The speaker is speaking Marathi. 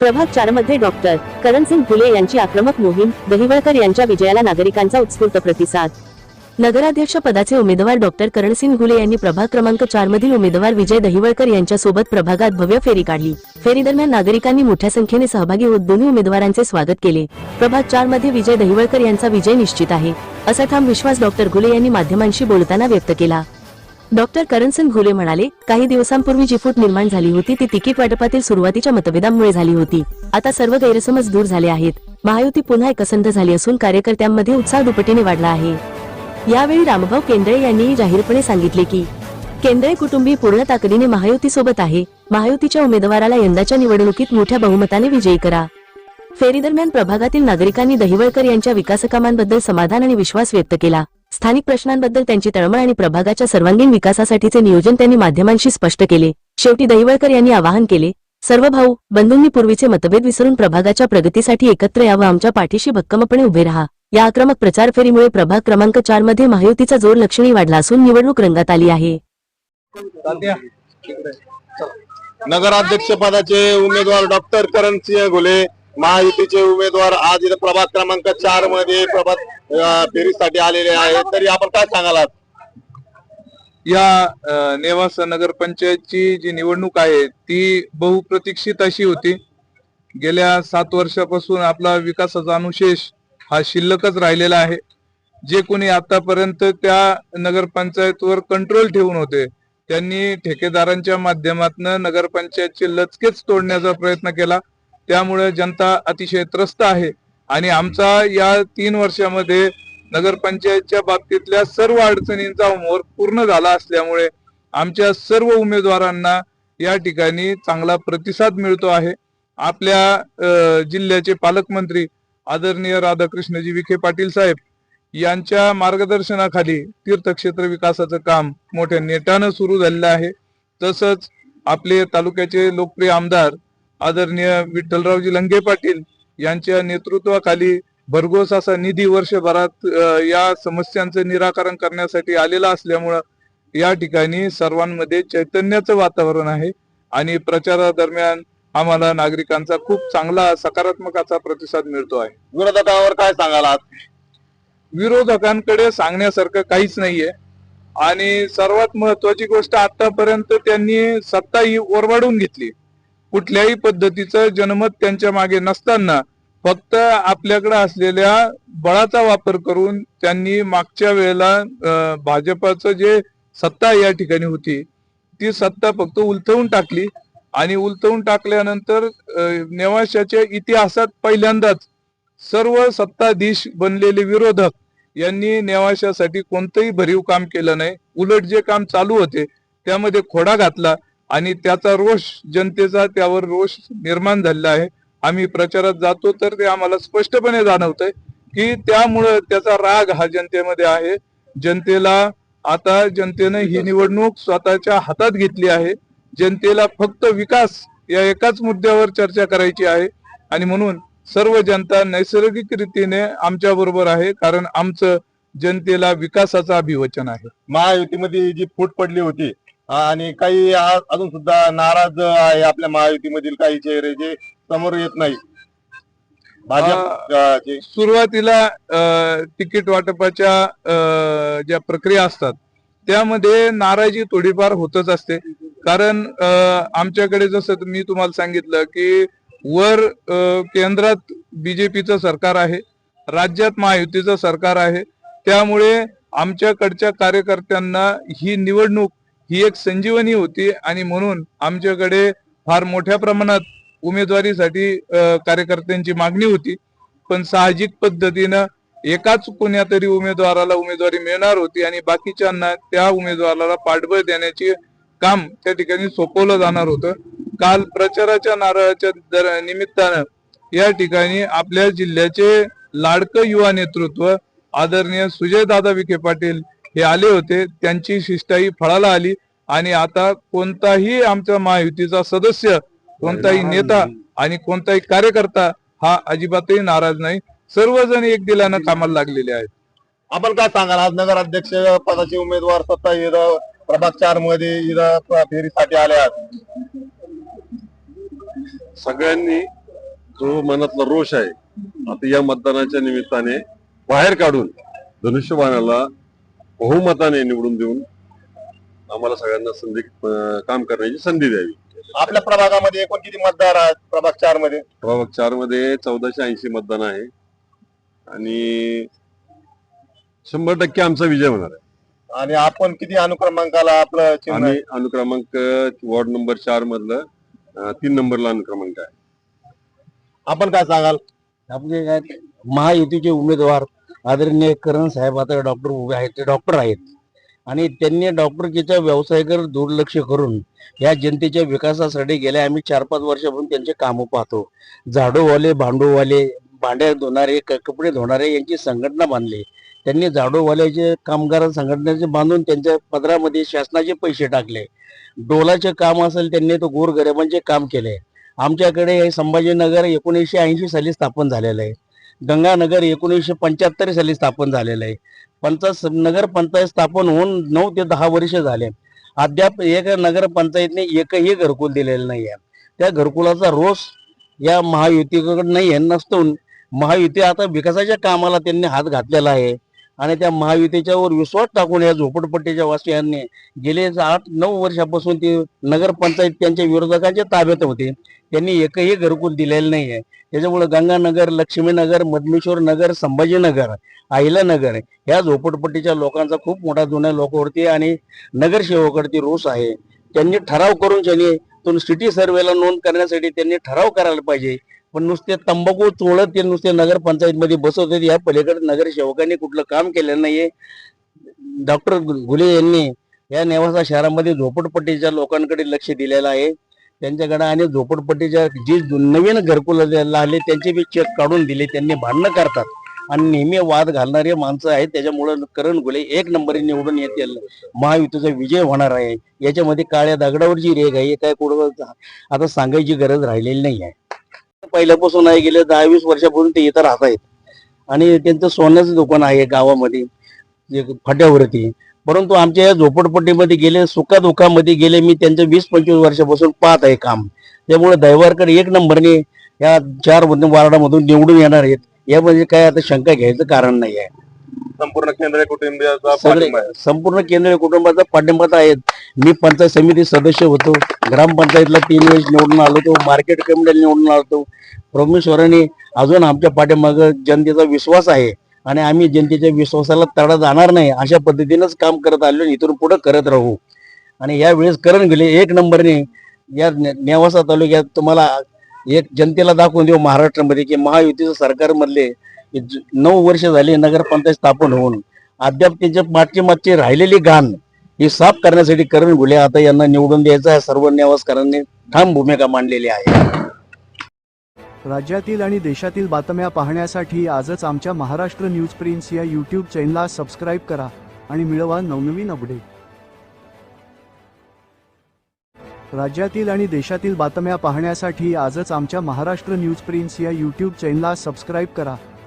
प्रभाग चारमध्ये डॉक्टर करणसिंग फुले यांची आक्रमक मोहीम दहिवळकर यांच्या विजयाला नागरिकांचा उत्स्फूर्त प्रतिसाद. नगराध्यक्ष पदाचे उमेदवार डॉक्टर करणसिंग घुले यांनी प्रभाग क्रमांक चार मधील उमेदवार विजय दहिवळकर यांच्या सोबत प्रभागात भव्य फेरी काढली. फेरी दरम्यान नागरिकांनी मोठ्या संख्येने सहभागी होत दोन्ही उमेदवारांचे स्वागत केले. प्रभाग चारमध्ये विजय दहिवळकर यांचा विजय निश्चित आहे असा ठाम विश्वास डॉक्टर घुले यांनी माध्यमांशी बोलताना व्यक्त केला. डॉक्टर करणसन घुले म्हणाले काही दिवसांपूर्वी जी फूट निर्माण झाली होती ती तिकीट वाटपातील सुरुवातीच्या मतभेदांमुळे झाली होती. आता सर्व गैरसमज दूर झाले आहेत. महायुती पुन्हा एकसंध झाली असून कार्यकर्त्यांमध्ये उत्साह दुपटीने वाढला आहे. यावेळी रामभाऊ केंद्रे यांनीही जाहीरपणे सांगितले की केंद्रे कुटुंबीय पूर्ण ताकदीने महायुती सोबत आहे. महायुतीच्या उमेदवाराला यंदाच्या निवडणुकीत मोठ्या बहुमताने विजयी करा. फेरी दरम्यान प्रभागातील नागरिकांनी दहिवळकर यांच्या विकासकामांबद्दल समाधान आणि विश्वास व्यक्त केला. स्थानिक प्रश्नांबद्दल त्यांची तळमळ आणि प्रभागाच्या सर्वांगीण विकासासाठीचे नियोजन त्यांनी माध्यमांशी स्पष्ट केले. शेवटी दहिवळकर यांनी आवाहन केले सर्व भाऊ बंधूंनी पूर्वीचे मतभेद विसरून प्रभागाच्या प्रगतीसाठी एकत्र यावं आमच्या पाठीशी भक्कमपणे उभे राहा. या आक्रमक प्रचार फेरीमुळे प्रभाग क्रमांक चारमध्ये महायुतीचा जोर लक्षणी वाढला असून निवडणूक रंगात आली आहे. नगराध्यक्ष पदाचे उमेदवार डॉक्टर करणसिंह घुले महायुतीचे उमेदवार आज इथं प्रभाग क्रमांक चारमध्ये प्रभात फेरीसाठी आलेले आहेत. तरी आपण काय सांगाल या नेवास नेवासा नगरपंचायतची जी निवडणूक आहे ती बहुप्रतीक्षित अशी होती. गेल्या सात वर्षापासून आपला विकासाचा अनुशेष हा शिल्लकच राहिलेला आहे. जे कोणी आतापर्यंत त्या नगरपंचायतवर कंट्रोल ठेवून होते त्यांनी ठेकेदारांच्या माध्यमातून नगरपंचायतचे लचकेच तोडण्याचा प्रयत्न केला. त्यामुळे जनता अतिशय त्रस्त आहे. आणि आमचा या तीन वर्षामध्ये नगरपंचायतच्या बाबतीतल्या सर्व अडचणींचा होमवर्क पूर्ण झाला असल्यामुळे आमच्या सर्व उमेदवारांना या ठिकाणी चांगला प्रतिसाद मिळतो आहे. आपल्या जिल्ह्याचे पालकमंत्री आदरणीय राधाकृष्णजी विखे पाटील साहेब यांच्या मार्गदर्शनाखाली तीर्थक्षेत्र विकासाचं काम मोठ्या नेटानं सुरू झालेलं आहे. तसंच आपले तालुक्याचे लोकप्रिय आमदार आदरणीय विठ्ठलरावजी लंगे पाटील यांच्या नेतृत्वाखाली भरघोस असा निधी वर्षभरात या समस्यांचं निराकरण करण्यासाठी आलेला असल्यामुळं या ठिकाणी सर्वांमध्ये चैतन्याचं वातावरण आहे आणि प्रचारादरम्यान आम्हाला नागरिकांचा खूप चांगला सकारात्मक असा प्रतिसाद मिळतो आहे. विरोधकावर काय सांगाल आज? विरोधकांकडे सांगण्यासारखं काहीच नाहीये. आणि सर्वात महत्वाची गोष्ट आतापर्यंत त्यांनी सत्ता ही ओरबाडून घेतली. कुठल्याही पद्धतीचं जनमत त्यांच्या मागे नसताना फक्त आपल्याकडे असलेल्या बळाचा वापर करून त्यांनी मागच्या वेळेला भाजपाचं जे सत्ता या ठिकाणी होती ती सत्ता फक्त उलथवून टाकली. आणि उलथवून टाकल्यानंतर नेवाशाच्या इतिहासात पहिल्यांदाच सर्व सत्ताधीश बनलेले विरोधक यांनी नेवाशासाठी कोणतंही भरीव काम केलं नाही. उलट जे काम चालू होते त्यामध्ये खोडा घातला. आणि त्याचा रोष जनतेचा त्यावर रोष निर्माण झालेला आहे. आम्ही प्रचारात जातो तर ते आम्हाला स्पष्टपणे जाणवतंय की त्यामुळं त्याचा राग हा जनतेमध्ये आहे. जनतेला आता जनतेनं ही निवडणूक स्वतःच्या हातात घेतली आहे. जनतेला फक्त विकास या एकाच मुद्द्यावर चर्चा करायची आहे. आणि म्हणून सर्व जनता नैसर्गिक रीतीने आमच्या बरोबर आहे कारण आमचं जनतेला विकासाचं अभिवचन आहे. महायुतीमध्ये जी फूट पडली होती आणि काही अजून सुद्धा नाराज आहे आपल्या महायुतीमधील काही चेहरे जे समोर येत नाही. भाजप सुरुवातीला तिकीट वाटपाच्या ज्या प्रक्रिया असतात त्यामध्ये नाराजी थोडीफार होतच असते. कारण आमच्याकडे जसं मी तुम्हाला सांगितलं की वर केंद्रात बीजेपीचं सरकार आहे राज्यात महायुतीचं सरकार आहे त्यामुळे आमच्याकडच्या कार्यकर्त्यांना ही निवडणूक ही एक संजीवनी होती आणि म्हणून आमच्याकडे फार मोठ्या प्रमाणात उमेदवारीसाठी कार्यकर्त्यांची मागणी होती. पण साहजिक पद्धतीनं एकाच कोण्यातरी उमेदवाराला उमेदवारी मिळणार होती आणि बाकीच्यांना त्या उमेदवाराला पाठबळ देण्याचे काम त्या ठिकाणी सोपवलं जाणार होतं. काल प्रचाराच्या नारळाच्या दर- निमित्तानं या ठिकाणी आपल्या जिल्ह्याचे लाडकं युवा नेतृत्व आदरणीय सुजय दादा विखे पाटील हे आले होते त्यांची शिष्टाई फळाला आली आणि आता कोणताही आमचा महायुतीचा सदस्य कोणताही नेता आणि कोणताही कार्यकर्ता हा अजिबातही नाराज नाही. सर्वजण एक दिलानं कामाला लागलेले आहेत. आपण काय सांगाल? आज नगराध्यक्ष पदाचे उमेदवार स्वतः इथं प्रभाग चारमध्ये इथं फेरीसाठी आले आहेत. सगळ्यांनी जो मनातला रोष आहे आता या मतदानाच्या निमित्ताने बाहेर काढून धनुष्यबाणाला बहुमताने निवडून देऊन आम्हाला सगळ्यांना संधी काम करण्याची संधी द्यावी. आपल्या प्रभागामध्ये एकूण किती मतदार आहेत? प्रभाग चारमध्ये प्रभाग चारमध्ये चौदाशे ऐंशी मतदान आहे. आणि शंभर टक्के आमचा विजय होणार आहे. आणि आपण किती अनुक्रमांकाला आपलं चिन्ह आहे? आम्ही अनुक्रमांक वॉर्ड नंबर चार मधलं तीन नंबरला अनुक्रमांक आहे. आपण काय सांगाल? आपले काय महायुतीचे उमेदवार आदरणीय करण साहेब आता डॉक्टर उभे आहेत ते डॉक्टर आहेत. आणि त्यांनी डॉक्टरकीच्या व्यवसायाकडे दुर्लक्ष करून या जनतेच्या विकासासाठी गेल्या आम्ही चार पाच वर्षापासून त्यांचे कामं पाहतो. झाडूवाले भांडूवाले भांड्या धुणारे कपडे धुणारे यांची संघटना बांधली. त्यांनी झाडूवाल्याचे कामगार संघटनेचे बांधून त्यांच्या पदरामध्ये शासनाचे पैसे टाकले. डोलाचे काम असेल त्यांनी तो गोरगरिबांचे काम केले. आमच्याकडे हे संभाजीनगर एकोणीसशे ऐंशी साली स्थापन झालेलं आहे. गंगानगर एकोणीसशे पंच्याहत्तर साली स्थापन झालेलं आहे. पंचायत नगर पंचायत स्थापन होऊन नऊ ते दहा वर्ष झाले. अद्याप एक नगर पंचायतने एकही घरकुल दिलेलं नाही आहे. त्या घरकुलाचा रोष या महायुतीकडे नाही आहे. नसतो महायुती आता विकासाच्या कामाला त्यांनी हात घातलेला आहे. आणि त्या महायुतीच्यावर विश्वास टाकून या झोपडपट्टीच्या वासियांनी गेले आठ नऊ वर्षापासून ती नगरपंचायत त्यांच्या विरोधकांच्या ताब्यात होते. त्यांनी एकही घरकुल दिलेलं नाही आहे त्याच्यामुळे गंगानगर लक्ष्मीनगर मधमेश्वर नगर संभाजीनगर आहिलानगर ह्या झोपडपट्टीच्या लोकांचा खूप मोठा जुन्या लोकांवरती आणि नगरसेवकावरती रोष आहे. त्यांनी ठराव करून त्यांनी सिटी सर्वेला नोंद करण्यासाठी त्यांनी ठराव करायला पाहिजे. पण नुसते तंबाखू चोळत ते नुसते नगरपंचायतमध्ये होते. या पलीकडे नगरसेवकांनी कुठलं काम केलेलं नाहीये. डॉक्टर घुले यांनी या नेवासा शहरामध्ये झोपडपट्टीच्या लोकांकडे लक्ष दिलेलं आहे. त्यांच्याकडे आणि झोपडपट्टीच्या जी नवीन घरकुल आले त्यांचे बी चेक काढून दिले. त्यांनी भांडणं करतात. आणि नेहमी वाद घालणारे माणसं आहेत. त्याच्यामुळे करण गुले एक नंबरी निवडून येतील. महायुतीचा विजय होणार आहे. याच्यामध्ये काळ्या दगडावरची रेग आहे हे काय कुठं आता सांगायची गरज राहिलेली नाही आहे पहिल्यापासून आहे गेले दहा वीस वर्षापासून ते इथं राहत आहेत आणि त्यांचं सोन्याचं दुकान आहे गावामध्ये फट्यावरती फाट्यावरती. परंतु आमच्या या झोपडपट्टीमध्ये गेले सुखादुखामध्ये गेले मी त्यांचं वीस पंचवीस वर्षापासून पाहत आहे काम. त्यामुळे दैवारकर एक नंबरने या चार वार्डामधून निवडून येणार आहेत. यामध्ये काय आता शंका घ्यायचं कारण नाही आहे. संपूर्ण केंद्रीय कुटुंबियाचा सगळे पाठिंबा आहे. संपूर्ण केंद्रीय कुटुंबाचा पाठिंबा आहेत मी पंचायत समिती सदस्य होतो. ग्रामपंचायतला तीन वेळेस निवडून आलो होतो. मार्केट कमिटीला निवडून आलो होतो. परमेश्वराने अजून आमच्या पाठीमाग जनतेचा विश्वास आहे आणि आम्ही जनतेच्या विश्वासाला तडा जाणार नाही अशा पद्धतीनंच काम करत आलो आणि इथून पुढे करत राहू. आणि यावेळेस करण गेले एक नंबरने या ने- नेवासा तालुक्यात तुम्हाला एक जनतेला दाखवून देऊ महाराष्ट्रामध्ये की महायुतीचं सरकारमधले नऊ वर्ष झाली नगरपंचायत स्थापन होऊन अद्याप त्याच्या मागची मागची राहिलेली घाण ही साफ करण्यासाठी करण गुले आता यांना निवडून द्यायचं आहे. सर्व नेवासकरांनी ठाम भूमिका मांडलेली आहे. राज्यातील आणि देशातील बातम्या पाहण्यासाठी आजच आमच्या महाराष्ट्र न्यूज प्रिन्स या यूट्यूब चॅनलला सबस्क्राईब करा आणि मिळवा नवनवीन अपडेट. राज्यातील आणि देशातील बातम्या पाहण्यासाठी आजच आमच्या महाराष्ट्र न्यूज प्रिन्स या यूट्यूब चॅनलला सबस्क्राईब करा